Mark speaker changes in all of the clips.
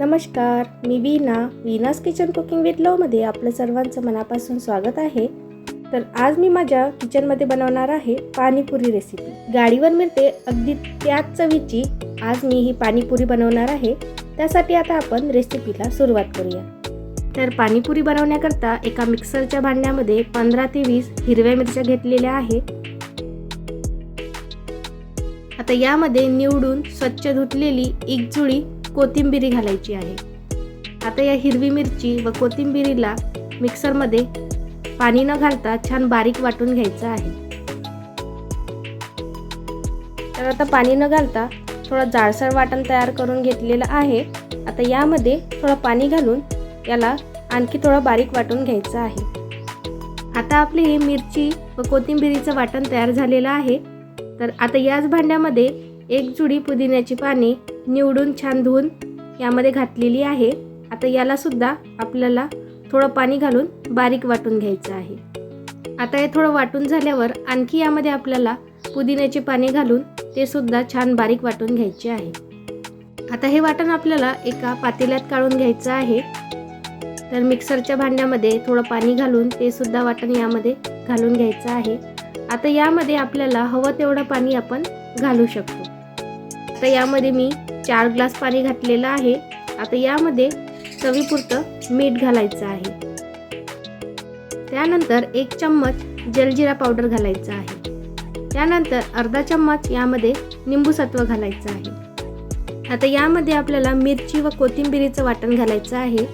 Speaker 1: नमस्कार मी Veena Veena's kitchen cooking with लवमध्ये आपलं सर्वांचं मनापासून स्वागत आहे. तर आज मी माझ्या किचनमध्ये बनवणार आहे पाणीपुरी रेसिपी गाडीवर मिळते अगदी त्याच चवीची आज मी ही पाणीपुरी बनवणार आहे. त्यासाठी आता आपण रेसिपीला सुरुवात करूया. तर पाणीपुरी बनवण्याकरता एका मिक्सरच्या भांड्यामध्ये पंधरा ते वीस हिरव्या मिरच्या घेतलेल्या आहेत. आता यामध्ये निवडून स्वच्छ धुतलेली एक जुळी कोथिंबिरी घालायची आहे. आता या हिरवी मिरची व कोथिंबिरीला मिक्सरमध्ये पाणी न घालता छान बारीक वाटून घ्यायचं आहे. तर आता पाणी न घालता थोडं जाळसर वाटण तयार करून घेतलेलं आहे. आता यामध्ये थोडं पाणी घालून याला आणखी थोडं बारीक वाटून घ्यायचं आहे. आता आपली ही मिरची व कोथिंबिरीचं वाटण तयार झालेलं आहे. तर आता याच भांड्यामध्ये एक जुडी पुदिन्याची पाने निवडून छान धुवून यामध्ये घातलेली आहे. आता यालासुद्धा आपल्याला थोडं पाणी घालून बारीक वाटून घ्यायचं आहे. आता हे थोडं वाटून झाल्यावर आणखी यामध्ये आपल्याला पुदिन्याचे पाणी घालून ते सुद्धा छान बारीक वाटून घ्यायचे आहे. आता हे वाटण आपल्याला एका पातेल्यात काढून घ्यायचं आहे. तर मिक्सरच्या भांड्यामध्ये थोडं पाणी घालून ते सुद्धा वाटण यामध्ये घालून घ्यायचं आहे. आता यामध्ये आपल्याला हवं तेवढं पाणी आपण घालू शकतो. आता यामध्ये मी चार ग्लास पाणी घातलेलं आहे. आता यामध्ये चवीपुरतं मीठ घालायचं आहे. त्यानंतर एक चम्मच जलजिरा पावडर घालायचं आहे. त्यानंतर अर्धा चम्मच यामध्ये निंबूसत्व घालायचं आहे. आता यामध्ये आपल्याला मिरची व कोथिंबिरीचं वाटण घालायचं आहे.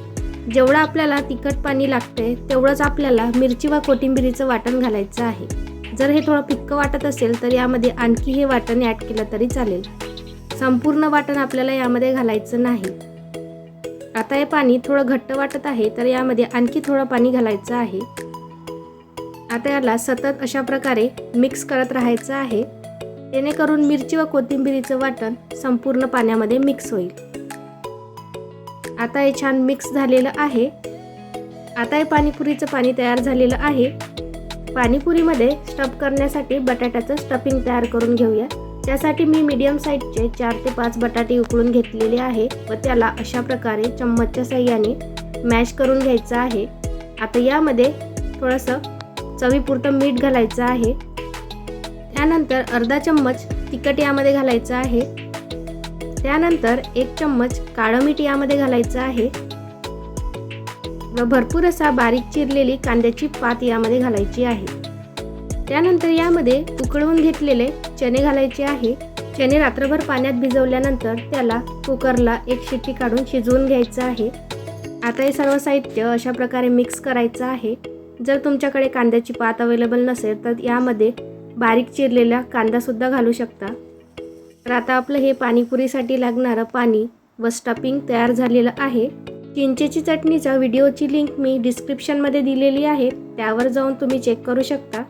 Speaker 1: जेवढं आपल्याला तिखट पाणी लागते तेवढंच आपल्याला मिरची व कोथिंबिरीचं वाटण घालायचं आहे. जर हे थोडं फिक्कं वाटत असेल तर यामध्ये आणखी हे वाटण ॲड केलं तरी चालेल. संपूर्ण वाटण आपल्याला यामध्ये घालायचं नाही. आता हे पाणी थोडं घट्ट वाटत आहे तर यामध्ये आणखी थोडं पाणी घालायचं आहे. आता याला सतत अशा प्रकारे मिक्स करत राहायचं आहे. जेणेकरून मिरची व कोथिंबिरीचं वाटण संपूर्ण पाण्यामध्ये मिक्स होईल. आता हे छान मिक्स झालेलं आहे. आता हे पाणीपुरीचं पाणी तयार झालेलं आहे. पाणीपुरीमध्ये स्टफ करण्यासाठी बटाट्याचं स्टफिंग तयार करून घेऊया. त्यासाठी मी मीडियम साईजचे चार ते पाच बटाटे उकळून घेतलेले आहे व त्याला अशा प्रकारे चम्मचच्या साह्याने मॅश करून घ्यायचं आहे. आता यामध्ये थोडंसं चवीपुरतं मीठ घालायचं आहे. त्यानंतर अर्धा चम्मच तिखट यामध्ये घालायचं आहे. त्यानंतर एक चम्मच काळं मीठ यामध्ये घालायचं आहे. व भरपूर असा बारीक चिरलेली कांद्याची पात यामध्ये घालायची आहे. त्यानंतर यामध्ये उकळवून घेतलेले चणे घालायचे आहे. चणे रात्रभर पाण्यात भिजवल्यानंतर त्याला कुकरला एक शिट्टी काढून शिजवून घ्यायचं आहे. आता हे सर्व साहित्य अशा प्रकारे मिक्स करायचं आहे. जर तुमच्याकडे कांद्याची पात अवेलेबल नसेल तर यामध्ये बारीक चिरलेला कांदासुद्धा घालू शकता. तर आता आपलं हे पाणीपुरीसाठी लागणारं पाणी व स्टफिंग तयार झालेलं आहे. चिंचेची चटणीचा व्हिडिओची लिंक मी डिस्क्रिप्शनमध्ये दिलेली आहे. त्यावर जाऊन तुम्ही चेक करू शकता.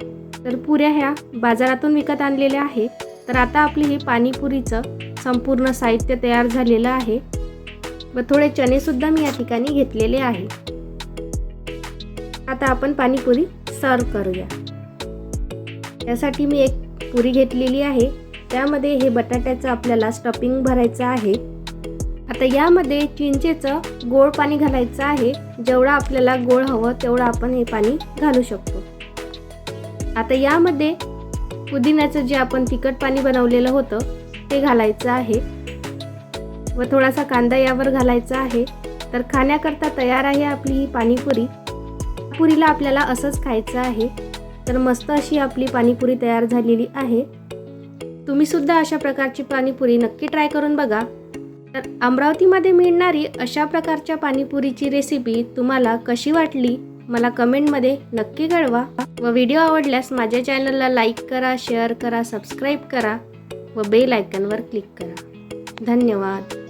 Speaker 1: तर पुऱ्या ह्या बाजारातून विकत आणलेल्या आहे तर आता आपली ही पाणीपुरीचं संपूर्ण साहित्य तयार झालेलं आहे व थोडे चणेसुद्धा मी या ठिकाणी घेतलेले आहे आता आपण पाणीपुरी सर्व करूया. त्यासाठी मी एक पुरी घेतलेली आहे. त्यामध्ये हे बटाट्याचं आपल्याला स्टफिंग भरायचं आहे. आता यामध्ये चिंचेचं गोड पाणी घालायचं आहे. जेवढं आपल्याला गोड हवं तेवढं आपण हे पाणी घालू शकतो. आता यामध्ये पुदिन्याचं जे आपण तिखट पाणी बनवलेलं होतं ते घालायचं आहे. व थोडासा कांदा यावर घालायचा आहे. तर खाण्याकरता तयार आहे आपली ही पाणीपुरी. पुरीला आपल्याला असंच खायचं आहे. तर मस्त अशी आपली पाणीपुरी तयार झालेली आहे. तुम्ही सुद्धा अशा प्रकारची पाणीपुरी नक्की ट्राय करून बघा. तर अमरावतीमध्ये मिळणारी अशा प्रकारच्या पाणीपुरीची रेसिपी तुम्हाला कशी वाटली? मला कमेंटमध्ये नक्की कळवा. व व्हिडिओ आवडल्यास माझ्या चॅनलला लाईक करा शेअर करा सबस्क्राईब करा व बेल आयकनवर क्लिक करा. धन्यवाद.